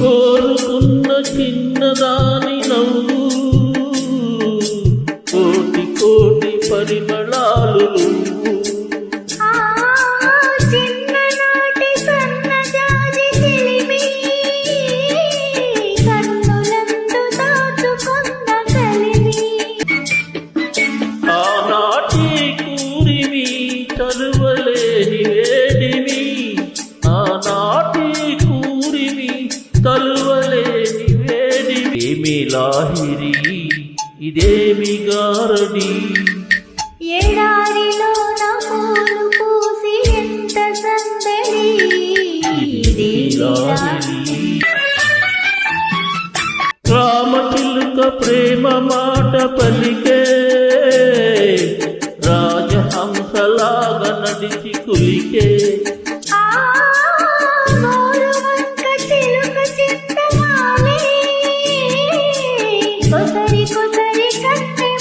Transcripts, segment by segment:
కోరుకున్న చిన్నదాని నవ్వు కోటి కోటి పరిమళాలు నువ్వు. తలువలేని వేడివి ఆనాటి కూరివి తలువలేని వేడివి ఏమి లాహిరి ఇదేమి గారడి? ఎడారిలో పూలు పూసి ఎంత సందడి? రామచిలుక ప్రేమ మాట పలికే కట్టె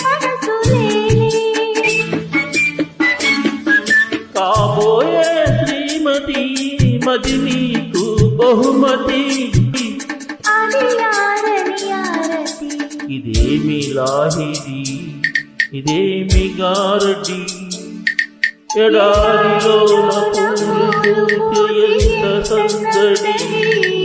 మనసులేలే కాబోయే శ్రీమతి మది నీకు బహుమతి. ఇదేమి లాహిరి ఇదేమి గారడి ఎడారిలో పూలు పూచే ఎంత సందడి?